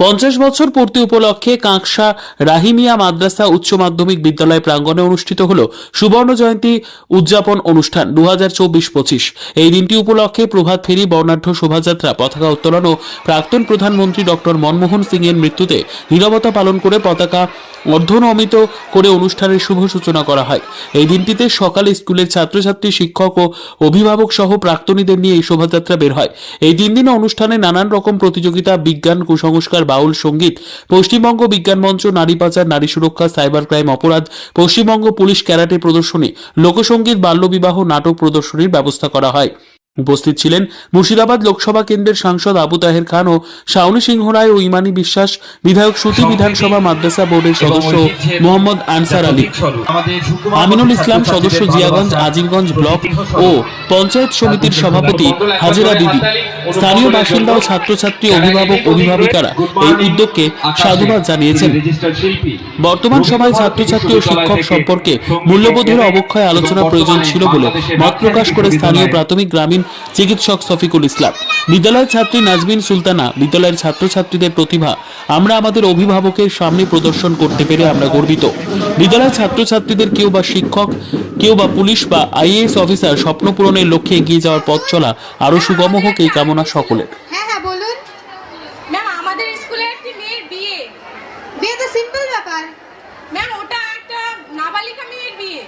পঞ্চাশ বছর পূর্তি উপলক্ষে কাঁকসা রাহিমিয়া মাদ্রাসা উচ্চ মাধ্যমিক বিদ্যালয় প্রাঙ্গণে অনুষ্ঠিত হল সুবর্ণ জয়ন্তী উদযাপন অনুষ্ঠান দু হাজার চব্বিশ পঁচিশ। এই দিনটি উপলক্ষে প্রভাত ফেরি বর্ণাঢ্য শোভাযাত্রা, পতাকা উত্তোলন ও প্রাক্তন প্রধানমন্ত্রী ডক্টর মনমোহন সিং এর মৃত্যুতে নীরবতা পালন করে পতাকা অর্ধনমিত করে অনুষ্ঠানের শুভ সূচনা করা হয়। এই দিনটিতে সকালে স্কুলের ছাত্রছাত্রী, শিক্ষক ও অভিভাবক সহ প্রাক্তনীদের নিয়ে এই শোভাযাত্রা বের হয়। এই তিন দিনে অনুষ্ঠানে নানান রকম প্রতিযোগিতা, বিজ্ঞান, কুসংস্কার বাউল সংগীত। পশ্চিমবঙ্গ বিজ্ঞান মঞ্চ, নারী পাচার, নারী সুরক্ষা, সাইবার ক্রাইম, অপরাধ, পশ্চিমবঙ্গ পুলিশ ক্যারাটে প্রদর্শনী, লোকসঙ্গীত, বাল্যবিবাহ, নাটক প্রদর্শনীর ব্যবস্থা করা হয়। উপস্থিত ছিলেন মুর্শিদাবাদ লোকসভা কেন্দ্রের সাংসদ আবু তাহের খান ও শাওনি সিংহ রায় ও ইমানি বিশ্বাস বিধায়ক সুতি বিধানসভা মাদ্রাসা বোর্ডের সদস্য মোহাম্মদ আনসার আলী। আমিনুল ইসলাম সদস্য জিয়াগঞ্জ আজিমগঞ্জ ব্লক ও পঞ্চায়েত সমিতির সভাপতি হাজেরা বিবি স্থানীয় বাসিন্দা ও ছাত্রছাত্রী অভিভাবক অভিভাবিকারা এই উদ্যোগকে সাধুবাদ জানিয়েছেন। বর্তমান সময়ে ছাত্রছাত্রী ও শিক্ষক সম্পর্কে মূল্যবোধের অবক্ষয় আলোচনা প্রয়োজন ছিল বলে মত প্রকাশ করে স্থানীয় প্রাথমিক গ্রামীণ চিকিৎসক শফিকুল ইসলাম। বিদ্যালয়ের ছাত্রী নাজমিন সুলতানা বিদ্যালয়ের ছাত্রছাত্রীদের প্রতিভা। আমরা আমাদের অভিভাবকের সামনে প্রদর্শন করতে পেরে আমরা গর্বিত। বিদ্যালয়ের ছাত্রছাত্রীদের কেউ বা শিক্ষক, কেউ বা পুলিশ বা আইএএস অফিসার স্বপ্ন পূরণের লক্ষ্যে এগিয়ে যাওয়ার পথ চলা আরও সুগম হোক এই কামনা সকলের হ্যাঁ হ্যাঁ বলুন ম্যাম আমাদের স্কুলে একটি মেয়ের বিয়ে বিয়ে তো সিম্পল ব্যাপার ম্যাম ওটা একটা নাবালিকা মেয়ের বিয়ে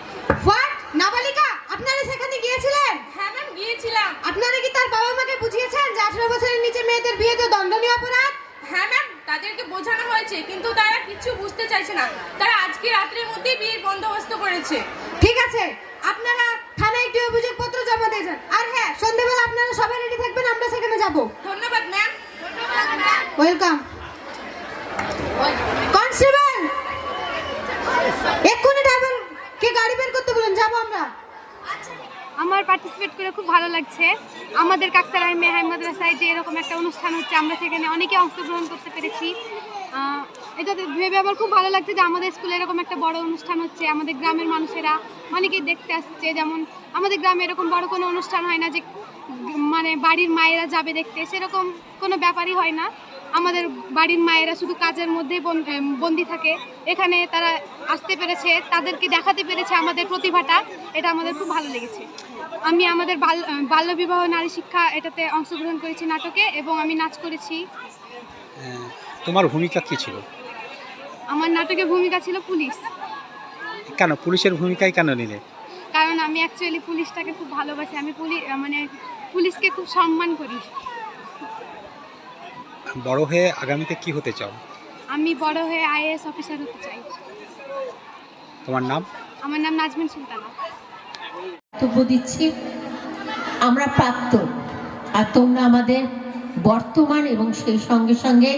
হোয়াট নাবালিকা আপনারা সেখানে গিয়েছিলেন হ্যাঁ ম্যাম গিয়েছিলাম আপনারা কি তার বাবা মাকে বুঝিয়েছেন যে আঠারো বছরের নিচে মেয়েদের বিয়ে তো দণ্ডনীয় অপরাধ হ্যাঁ ম্যাম তাদেরকে বোঝানো কিন্তু তারা কিছু বুঝতে চাইছে না। তারা আজকে রাত্রের মধ্যেই বিয়ের বন্দোবস্ত করেছে। ঠিক আছে আপনারা থানায় একটি অভিযোগপত্র জমা দিয়েছেন আর হ্যাঁ সন্ধ্যেবেলা আপনারা সবাই রেডি থাকবেন আমরা সেখানে যাব। ধন্যবাদ ম্যাম ওয়েলকাম কনস্টেবল এক্ষুনি ড্রাইভার কে গাড়ি বের করতে বলুন যাব আমরা। আমার পার্টিসিপেট করে খুব ভালো লাগছে। আমাদের কাকসারাই মেহাই মাদ্রাসায় যে এরকম একটা অনুষ্ঠান হচ্ছে আমরা সেখানে অনেকে অংশগ্রহণ করতে পেরেছি। এটা ভেবে আমার খুব ভালো লাগছে যে আমাদের স্কুলে এরকম একটা বড় অনুষ্ঠান হচ্ছে আমাদের গ্রামের মানুষেরা অনেকেই দেখতে আসছে যেমন আমাদের গ্রামে এরকম বড় কোনো অনুষ্ঠান হয় না যে মানে বাড়ির মায়েরা যাবে দেখতে সেরকম কোনো ব্যাপারই হয় না। আমাদের বাড়ির মায়েরা শুধু কাজের মধ্যেই বন- বন্দি থাকে এখানে তারা আসতে পেরেছে তাদেরকে দেখাতে পেরেছে আমাদের প্রতিভাটা এটা আমাদের খুব ভালো লেগেছে। আমি আমাদের বাল- বাল্যবিবাহ নারী শিক্ষা এটাতে অংশগ্রহণ করেছি নাটকে এবং আমি নাচ করেছি। আহ, তোমার ভূমিকা কী ছিল? আমার নাটকের ভূমিকা ছিল পুলিশ। কেন? পুলিশের ভূমিকায় কেন নিলে? কারণ আমি অ্যাকচুয়ালি পুলিশটাকে খুব ভালোবাসি। আমি পুলিশ মানে পুলিশকে খুব সম্মান করি। বড় হয়ে আগামীতে কি হতে চাও? আমি বড় হয়ে আইএএস অফিসার হতে চাই। তোমার নাম? আমার নাম নাজমিন সুলতানা। বক্তব্য দিচ্ছি আমরা প্রাপ্ত আর তোমরা আমাদের বর্তমান এবং সেই সঙ্গে সঙ্গে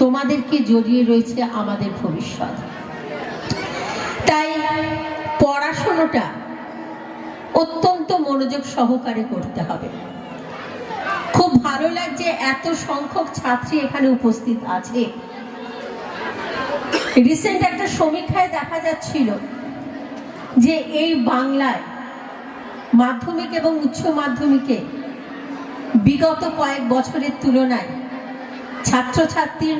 তোমাদেরকে জড়িয়ে রয়েছে আমাদের ভবিষ্যৎ। তাই পড়াশোনাটা অত্যন্ত মনোযোগ সহকারে করতে হবে। খুব ভালো লাগছে এত সংখ্যক ছাত্রী এখানে উপস্থিত আছে। রিসেন্ট একটা সমীক্ষায় দেখা যাচ্ছিল যে এই বাংলায় মাধ্যমিক এবং উচ্চ মাধ্যমিকে বিগত কয়েক বছরের তুলনায় ছাত্রছাত্রীর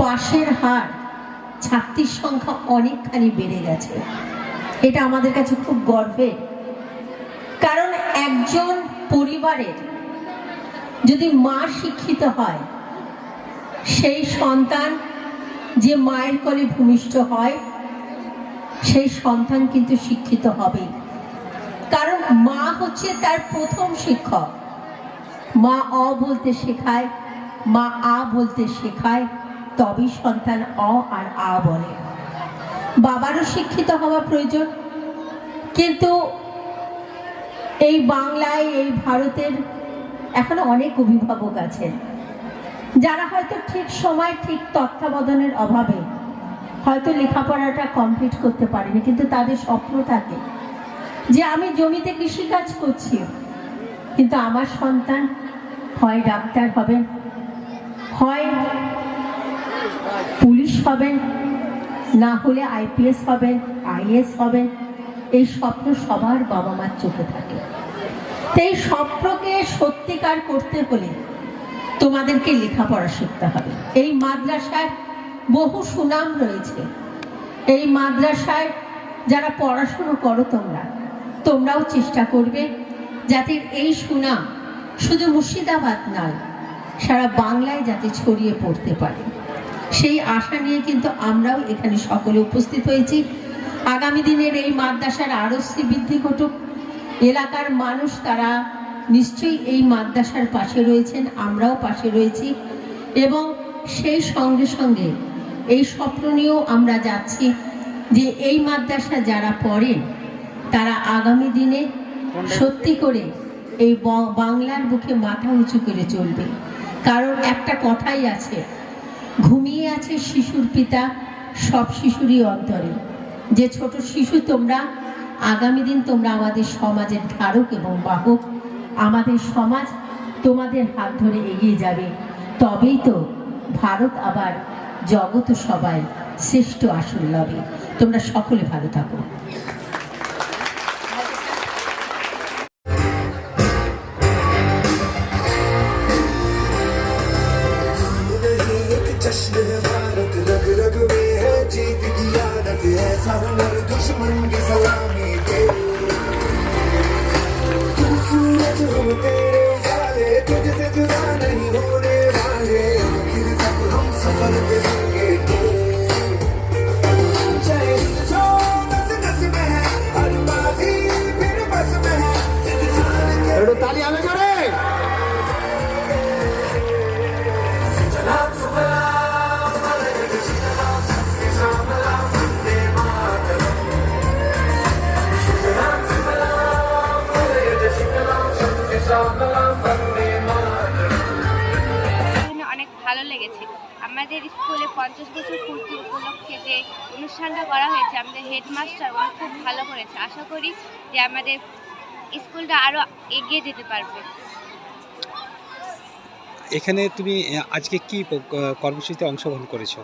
পাশের হার ছাত্রীর সংখ্যা অনেকখানি বেড়ে গেছে। এটা আমাদের কাছে খুব গর্বের। কারণ একজন পরিবারের যদি মা শিক্ষিত হয়, সেই সন্তান যে মায়ের কোলে ভূমিষ্ঠ হয়, সেই সন্তান কিন্তু শিক্ষিত হবে কারণ মা হচ্ছে তার প্রথম শিক্ষক। মা অ বলতে শেখায়, মা আ বলতে শেখায়, তবেই সন্তান অ আর আ বলে। বাবারও শিক্ষিত হওয়া প্রয়োজন, কিন্তু এই বাংলায়, এই ভারতের এখনও অনেক অভিভাবক আছেন, যারা হয়তো ঠিক সময়, ঠিক তত্ত্বাবধানের অভাবে হয়তো লেখাপড়াটা কমপ্লিট করতে পারেনি, কিন্তু তাদের স্বপ্ন থাকে যে আমি জমিতে কৃষিকাজ করছি। কিন্তু আমার সন্তান হয় ডাক্তার হবেন হয় পুলিশ হবেন না হলে আইপিএস হবেন আইএস হবেন এই স্বপ্ন সবার বাবা মার চোখে থাকে। এই স্বপ্নকে সত্যিকার করতে হলে তোমাদেরকে লেখাপড়া শিখতে হবে। এই মাদ্রাসায় বহু সুনাম রয়েছে। এই মাদ্রাসায় যারা পড়াশুনো করো তোমরা, তোমরাও চেষ্টা করবে যাতে এই সুনাম শুধু মুর্শিদাবাদ নয়, সারা বাংলায় যাতে ছড়িয়ে পড়তে পারে। সেই আশা নিয়ে কিন্তু আমরাও এখানে সকলে উপস্থিত হয়েছি। আগামী দিনের এই মাদ্রাসার আরও বৃদ্ধি ঘটুক। এলাকার মানুষ তারা নিশ্চয়ই এই মাদ্রাসার পাশে রয়েছেন, আমরাও পাশে রয়েছি এবং সেই সঙ্গে সঙ্গে এই স্বপ্ন নিয়েও আমরা যাচ্ছি যে এই মাদ্রাসা যারা পড়েন, তারা আগামী দিনে সত্যি করে এই বাংলার বুকে মাথা উঁচু করে চলবে। কারণ একটা কথাই আছে, ঘুমিয়ে আছে শিশুর পিতা সব শিশুরই অন্তরে। যে ছোট শিশু তোমরা, আগামী দিন তোমরা আমাদের সমাজের ধারক এবং বাহক। আমাদের সমাজ তোমাদের হাত ধরে এগিয়ে যাবে। তবেই তো ভারত আবার জগৎ সবাই শ্রেষ্ঠ আসন লবে তোমরা সকলে ভালো থাকো। অনেক ভালো লেগেছে। আমাদের স্কুলে পঞ্চাশ বছর পূর্তি উপলক্ষে যে অনুষ্ঠানটা করা হয়েছে আমাদের হেডমাস্টার ওরা খুব ভালো করেছে। আশা করি যে আমাদের স্কুলটা আরও এগিয়ে যেতে পারবে। এখানে তুমি আজকে কি কর্মসূচিতে অংশগ্রহণ করেছ?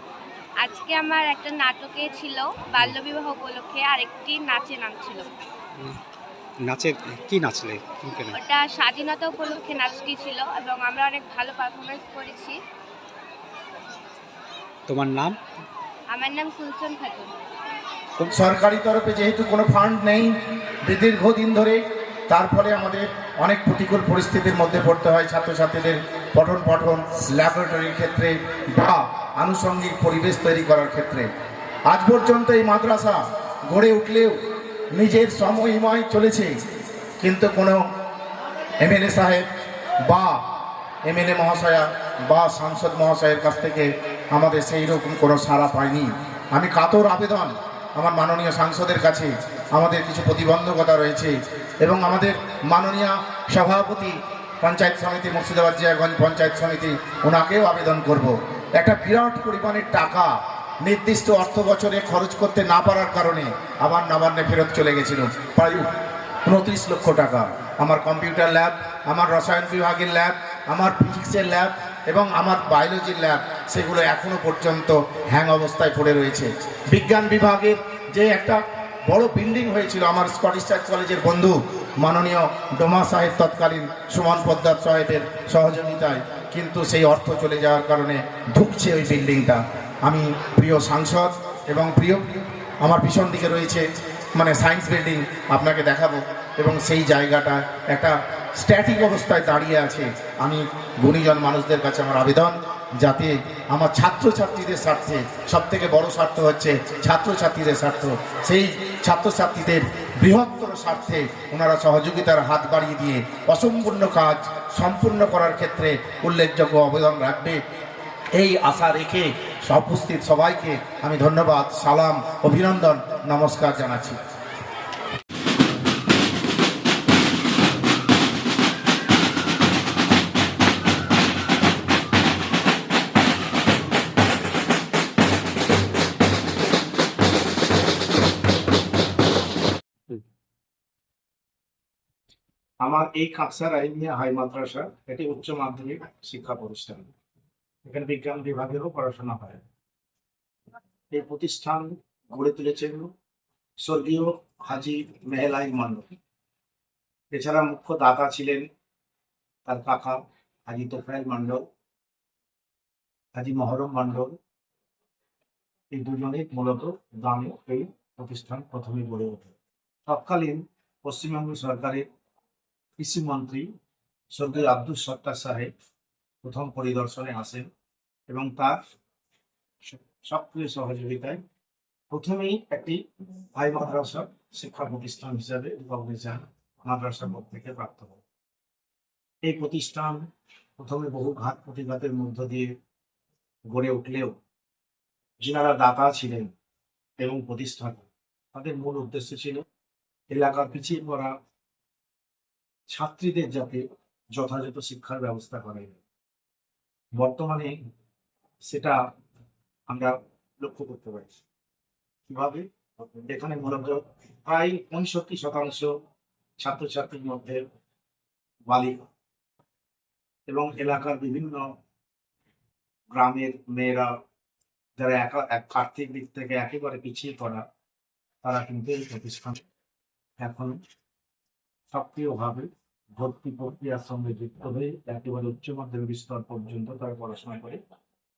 আজকে আমার একটা নাটকে ছিল বাল্যবিবাহ উপলক্ষে আর একটি নাচে নাম ছিল। নাচের কি নাচলে? ওটা স্বাধীনতা উপলক্ষে নাচটি ছিল এবং আমরা অনেক ভালো পারফরমেন্স করেছি। তোমার নাম? আমার নাম কুলসন খাতুন। সরকারি তরফে যেহেতু কোনো ফান্ড নেই দীর্ঘদিন ধরে তার ফলে আমাদের অনেক প্রতিকূল পরিস্থিতির মধ্যে পড়তে হয় ছাত্রছাত্রীদের পঠন পঠন ল্যাবরেটরির ক্ষেত্রে বা আনুষঙ্গিক পরিবেশ তৈরি করার ক্ষেত্রে। আজ পর্যন্ত এই মাদ্রাসা গড়ে উঠলেও নিজের সময়ময় চলেছে। কিন্তু কোনো এমএলএ সাহেব বা এমএলএ মহাশয়া বা সাংসদ মহাশয়ের কাছ থেকে আমাদের সেই রকম কোনো সাড়া পাইনি। আমি কাতর আবেদন আমার মাননীয় সাংসদের কাছে, আমাদের কিছু প্রতিবন্ধকতা রয়েছে এবং আমাদের মাননীয় সভাপতি পঞ্চায়েত সমিতি মুর্শিদাবাদ জিয়াগঞ্জ পঞ্চায়েত সমিতি, ওনাকেও আবেদন করব। একটা বিরাট পরিমাণের টাকা নির্দিষ্ট অর্থ বছরে খরচ করতে না পারার কারণে আবার নবান্নে ফেরত চলে গেছিল। প্রায় উনত্রিশ লক্ষ টাকা। আমার কম্পিউটার ল্যাব, আমার রসায়ন বিভাগের ল্যাব, আমার ফিজিক্সের ল্যাব এবং আমার বায়োলজির ল্যাব, সেগুলো এখনও পর্যন্ত হ্যাং অবস্থায় পড়ে রয়েছে। বিজ্ঞান বিভাগের যে একটা বড় বিল্ডিং হয়েছিল, আমার স্কটিশ চার্চ কলেজের বন্ধু মাননীয় ডোমা সাহেব তৎকালীন সুমন পদ্মার সাহেবের সহযোগিতায়, কিন্তু সেই অর্থ চলে যাওয়ার কারণে ঢুকছে ওই বিল্ডিংটা আমি প্রিয় সাংসদ এবং প্রিয়, আমার পিছন দিকে রয়েছে মানে সায়েন্স বিল্ডিং আপনাকে দেখাবো। এবং সেই জায়গাটা একটা স্ট্যাটিক অবস্থায় দাঁড়িয়ে আছে। আমি গুণীজন মানুষদের কাছে আমার আবেদন, যাতে আমার ছাত্রছাত্রীদের স্বার্থে সব থেকে বড় স্বার্থ হচ্ছে ছাত্রছাত্রীদের স্বার্থ। সেই ছাত্রছাত্রীদের বৃহত্তর স্বার্থে ওনারা সহযোগিতার হাত বাড়িয়ে দিয়ে অসম্পূর্ণ কাজ সম্পূর্ণ করার ক্ষেত্রে উল্লেখযোগ্য অবদান রাখবে। এই আশা রেখে উপস্থিত সবাইকে আমি ধন্যবাদ, সালাম, অভিনন্দন, নমস্কার জানাচ্ছি। আমার এই কাকসা রাইমিয়া হাই মাদ্রাসা, এটি উচ্চ মাধ্যমিক শিক্ষা প্রতিষ্ঠান। এখানে বিজ্ঞান বিভাগেরও পড়াশোনা হয়। এই প্রতিষ্ঠান গড়ে তুলেছেন স্বর্গীয় হাজি মেহলাই মান্ডব এছাড়া মুখ্য দাতা ছিলেন তার কাকা হাজি তোফায়েল মণ্ডল, হাজি মহরম মণ্ডল। এই দুজনেই মূলত দানে এই প্রতিষ্ঠান প্রথমে গড়ে ওঠে। তৎকালীন পশ্চিমবঙ্গ সরকারের কৃষিমন্ত্রী স্বর্গীয় আব্দুল সত্তার সাহেব প্রথম পরিদর্শনে আসেন। এবং তার সক্রিয় সহযোগিতায় প্রথমেই একটি হাই মাদ্রাসা শিক্ষা প্রতিষ্ঠান হিসাবে রিকগনিশন মাদ্রাসার পক্ষ থেকে প্রাপ্ত হয় এই প্রতিষ্ঠান প্রথমে বহু ঘাত প্রতিঘাতের মধ্য দিয়ে গড়ে উঠলেও যিনারা দাতা ছিলেন এবং প্রতিষ্ঠাতা, তাদের মূল উদ্দেশ্য ছিল এলাকার পিছিয়ে পড়া ছাত্রীদের যাতে যথাযথ শিক্ষার ব্যবস্থা করা বর্তমানে সেটা আমরা লক্ষ্য করতে পারি কীভাবে? এখানে মূলত প্রায় পঁয়ষট্টি শতাংশ ছাত্রছাত্রীর মধ্যে বালিকা এবং এলাকার বিভিন্ন গ্রামের মেয়েরা, যারা একা, এক আর্থিক দিক থেকে একেবারে পিছিয়ে পড়া, তারা কিন্তু এই প্রতিষ্ঠানে এখন সক্রিয়ভাবে ভর্তি প্রক্রিয়ার সঙ্গে যুক্ত হয়ে একেবারে উচ্চ মাধ্যমিক স্তর পর্যন্ত তারা পড়াশোনা করে।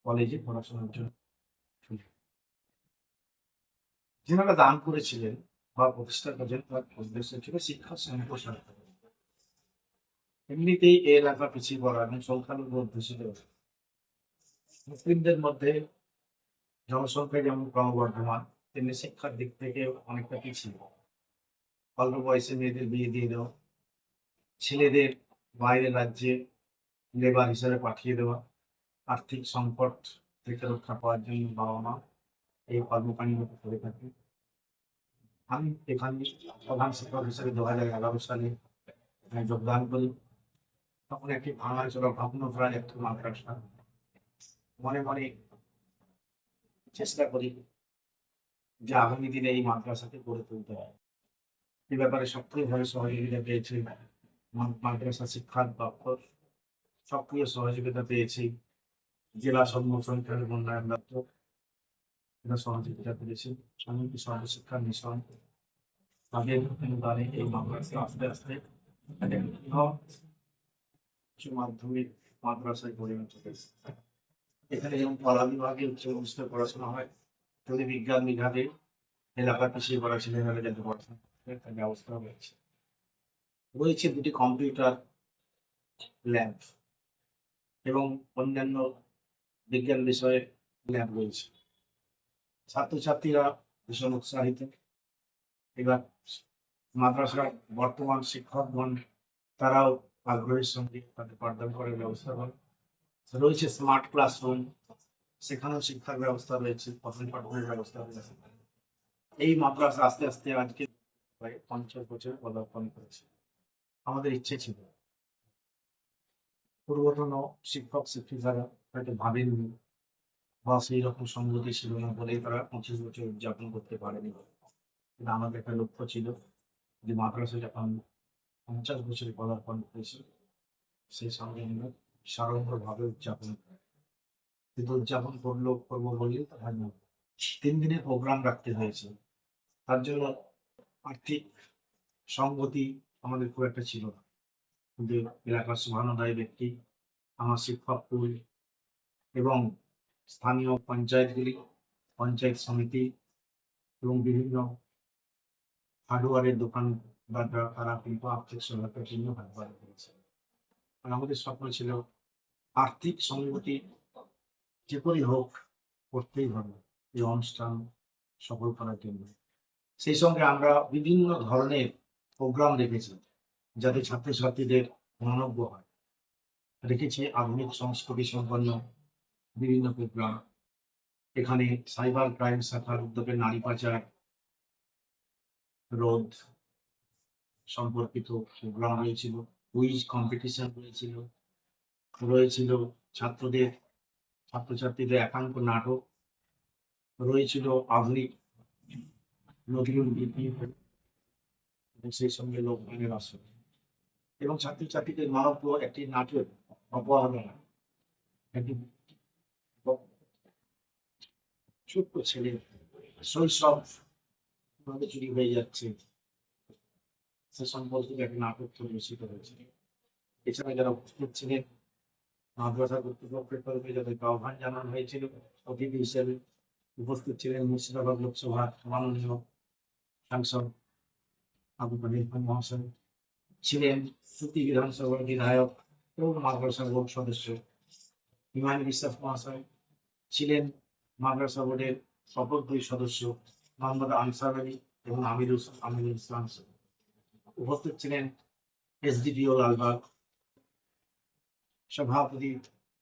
কলেজে পড়াশোনার জন্য। যেনারা দান করেছিলেন বা প্রতিষ্ঠা করেছেন, তার উদ্দেশ্য ছিল শিক্ষা সম্প্রসার এমনিতেই এই এলাকা পিছিয়ে পড়া এবং সংখ্যালঘু অধ্যুষিত মুসলিমদের মধ্যে জনসংখ্যা যেমন ক্রমবর্ধমান, তেমনি শিক্ষার দিক থেকে অনেকটা পিছিয়ে। অল্প বয়সে মেয়েদের বিয়ে দিয়ে দেওয়া, ছেলেদের বাইরের রাজ্যে লেবার হিসেবে পাঠিয়ে দেওয়া আর্থিক সংকট থেকে রক্ষা পাওয়ার জন্য বাবা মা এই কর্মকাণ্ডগুলো করে থাকে। আমি এখানে প্রধান শিক্ষক হিসেবে দু হাজার এগারো সালে যোগদান করি। তখন একটি ভাঙাচোরা ভগ্ন প্রায় একটি মাদ্রাসা। মনে মনে চেষ্টা করি যে আগামী দিনে এই মাদ্রাসাকে গড়ে তুলতে হয় এ ব্যাপারে সক্রিয়ভাবে সহযোগিতা পেয়েছি। মাদ্রাসা শিক্ষা দপ্তর সক্রিয় সহযোগিতা পেয়েছি। জেলা সর্বসংখ্যার উন্নয়ন দপ্তর সহযোগিতা পেয়েছি এমনকি সর্বশিক্ষা মিশন। তাদের অনুদানে এই মাদ্রাসা আস্তে আস্তে মাধ্যমিক মাদ্রাসায় পরিণত হয়েছে। এখানে যেমন কলা বিভাগে উচ্চ অবস্থায় পড়াশোনা হয় তেমনি বিজ্ঞান বিভাগে এলাকার পিছিয়ে পড়া ছেলেমেয়েরা যাতে পড়াশোনা ব্যবস্থা রয়েছে। রয়েছে দুটি কম্পিউটার ল্যাব এবং অন্যান্য বিজ্ঞান বিষয়ে ল্যাব রয়েছে ছাত্রছাত্রীরা ভীষণ উৎসাহিত। এবার মাদ্রাসার বর্তমান শিক্ষকগণ, তারাও আগ্রহের সঙ্গে তাদের পাঠদান করার ব্যবস্থা করে রয়েছে স্মার্ট ক্লাসরুম সেখানেও শিক্ষার ব্যবস্থা রয়েছে, পঠন পাঠনের ব্যবস্থা রয়েছে। এই মাদ্রাসা আস্তে আস্তে আজকে প্রায় পঞ্চাশ বছর পদার্পণ করেছে। আমাদের ইচ্ছে ছিল। পূর্বতন শিক্ষক শিক্ষিকারা হয়তো ভাবেননি বা সেই রকম সংগতি ছিল না বলেই তারা পঁচিশ বছর উদযাপন করতে পারেনি। কিন্তু আমাদের একটা লক্ষ্য ছিল যে মাদ্রাসা যখন পঞ্চাশ বছরে পদার্পণ করেছে সেই সঙ্গে আমরা সাড়ম্বরভাবে উদযাপন। কিন্তু উদযাপন করলেও করব বললেই তো না। তিন দিনের প্রোগ্রাম রাখতে হয়েছে। তার জন্য আর্থিক সঙ্গতি আমাদের খুব একটা ছিল না। কিন্তু এলাকার সুভানোদয় ব্যক্তি, আমার শিক্ষক এবং স্থানীয় পঞ্চায়েতগুলি, পঞ্চায়েত সমিতি এবং বিভিন্ন হার্ডওয়ারের দোকান দোকানদাররা তারা কিন্তু আর্থিক সহায়তার জন্য ব্যবহার করেছে। আমাদের স্বপ্ন ছিল আর্থিক সংগতি যে করেই হোক করতেই হবে, এই অনুষ্ঠান সফল করার জন্য। সেই সঙ্গে আমরা বিভিন্ন ধরনের প্রোগ্রাম রেখেছি যাতে ছাত্রছাত্রীদের মনোজ্ঞ হয়। রেখেছি আধুনিক সংস্কৃতি সম্পন্ন বিভিন্ন প্রোগ্রাম। এখানে সাইবার ক্রাইম শাখার উদ্যোগে নারী পাচার রোধ সম্পর্কিত প্রোগ্রাম হয়েছিল, কুইজ কম্পিটিশন হয়েছিল, রয়েছিল ছাত্রদের, ছাত্রছাত্রীদের একাঙ্ক নাটক, রয়েছিল আধুনিক নজরুল গীতি এবং সেই সঙ্গে লোকগানের আসর। এবং ছাত্রছাত্রীদের মানব্য একটি নাটক, অপহরণ, একটি ছোট্ট ছেলে শৈশব কীভাবে চুরি হয়ে যাচ্ছে। সে সম্পর্কিত একটি নাটক পরিবেশিত হয়েছে এছাড়া যারা উপস্থিত ছিলেন মাদ্রাসা কর্তৃপক্ষের তরফে যাদেরকে আহ্বান জানানো হয়েছিল, অতিথি হিসেবে উপস্থিত ছিলেন মুর্শিদাবাদ লোকসভা মাননীয় সাংসদ আবু খান মহাশয়, ছিলেন সুতি বিধানসভার বিধায়ক এবং মাদ্রাসা বোর্ড সদস্য। ইমানি বিশ্বাস মহাশয় ছিলেন মাদ্রাসা বোর্ডের শপথ দুই সদস্য মোহাম্মদ আনসার আলী এবং আমিরুল আমিরুল ইসলাম উপস্থিত ছিলেন এসডিপিও লালবাগ সভাপতি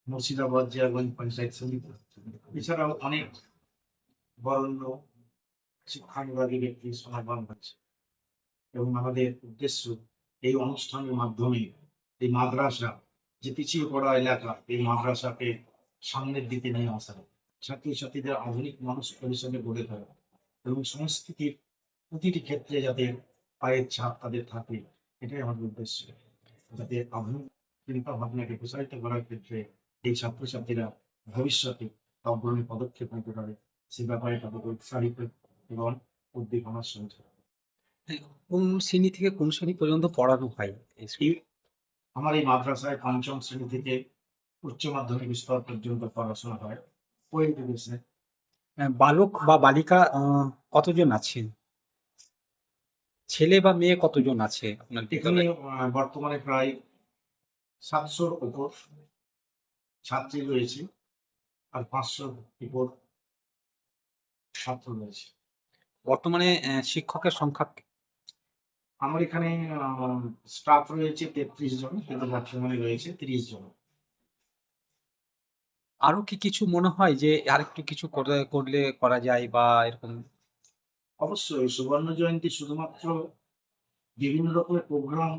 মুর্শিদাবাদ জিয়াগঞ্জ পঞ্চায়েত সমিতি। এছাড়াও অনেক বরণ্য শিক্ষানুরাগী ব্যক্তি সমাগম হচ্ছে এবং আমাদের উদ্দেশ্য এই অনুষ্ঠানের মাধ্যমে এই মাদ্রাসা যে পিছিয়ে পড়া এলাকা, এই মাদ্রাসাকে সামনের দিকে নিয়ে আসা। ছাত্রছাত্রীদের আধুনিক মানুষ পরিসরে গড়ে তোলা এবং সংস্কৃতির প্রতিটি ক্ষেত্রে যাতে পায়ের ছাপ তাদের থাকে এটাই আমাদের উদ্দেশ্য। যাতে আধুনিক চিন্তা ভাবনাকে প্রসারিত করার ক্ষেত্রে এই ছাত্রছাত্রীরা ভবিষ্যতে অগ্রণী পদক্ষেপ নিতে পারে সে ব্যাপারে তাদের উৎসাহিত এবং উদ্দীপনার সঙ্গে। কোন শ্রেণি থেকে কোন শ্রেণি পর্যন্ত পড়ানো হয়? এই আমার এই মাদ্রাসায় পঞ্চম শ্রেণি থেকে উচ্চ মাধ্যমিক স্তর পর্যন্ত পড়াশোনা হয়। বিদেশে বালক বা বালিকা কতজন আছেন? ছেলে বা মেয়ে কতজন আছে? আপনার এখানে বর্তমানে প্রায় সাতশোর উপর ছাত্রী রয়েছে আর পাঁচশোর উপর ছাত্র রয়েছে। বর্তমানে শিক্ষকের সংখ্যা আমার এখানে স্টাফ রয়েছে তেত্রিশ জন কিন্তু বর্তমানে রয়েছে তিরিশ জন। আরও কি কিছু মনে হয় যে আরেকটু কিছু করে করলে করা যায় বা এরকম অবশ্যই, সুবর্ণ জয়ন্তী শুধুমাত্র বিভিন্ন রকমের প্রোগ্রাম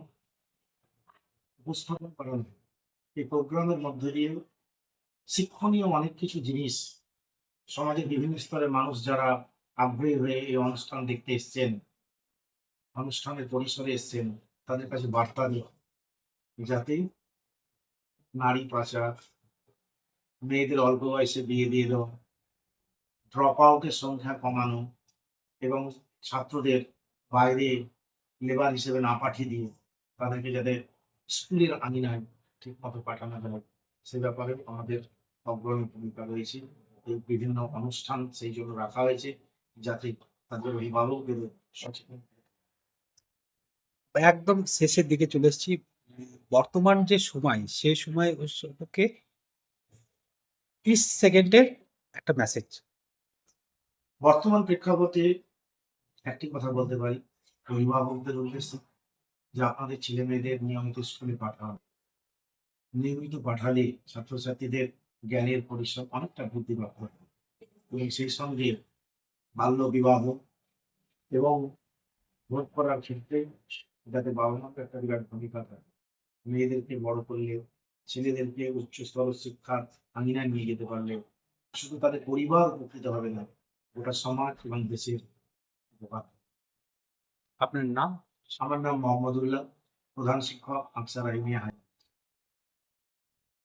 উপস্থাপন করা। এই প্রোগ্রামের মধ্য দিয়ে শিক্ষণীয় অনেক কিছু জিনিস সমাজের বিভিন্ন স্তরের মানুষ যারা আগ্রহী হয়ে এই অনুষ্ঠান দেখতে এসছেন, অনুষ্ঠানের পরিসরে এসছেন, তাদের কাছে বার্তা দেওয়া যাতে নারী পাচার মেয়েদের অল্প বয়সে বিয়ে দিয়ে দেওয়া ড্রপ আউটের সংখ্যা কমানো এবং ছাত্রদের বাইরে লেবার হিসেবে না পাঠিয়ে দিয়ে তাদেরকে যাতে স্কুলের আঙিনায় ঠিক মতো পাঠানো যায়, সে ব্যাপারে আমাদের অগ্রণী ভূমিকা রয়েছে। এই বিভিন্ন অনুষ্ঠান সেই জন্য রাখা হয়েছে যাতে তাদের অভিভাবকদের সচেতন একদম শেষের দিকে চলে এসেছি। বর্তমান যে সময় সেই সময় সম্পর্কে তিরিশ সেকেন্ডের একটা মেসেজ বর্তমান প্রেক্ষাপটে একটি কথা বলতে পারি। অভিভাবকদের উদ্দেশ্যে যে আপনাদের ছেলে মেয়েদের নিয়মিত স্কুলে পাঠান। নিয়মিত পাঠালে ছাত্রছাত্রীদের জ্ঞানের পরিসর অনেকটা বৃদ্ধি করে এবং সেই সঙ্গে বাল্য বিবাহ এবং ভোট করার ক্ষেত্রে যাতে বাবা মাকে একটা বিরাট ভূমিকা থাকে মেয়েদেরকে বড় করলে ছেলেদেরকে উচ্চস্তর শিক্ষার আঙিনায় নিয়ে যেতে পারলে শুধু তাদের পরিবার উপকৃত হবে না গোটা সমাজ এবং দেশের উপকার। আপনার নাম? আমার নাম মোহাম্মদুল্লাহ প্রধান শিক্ষক আকসার আইমিয়া হাই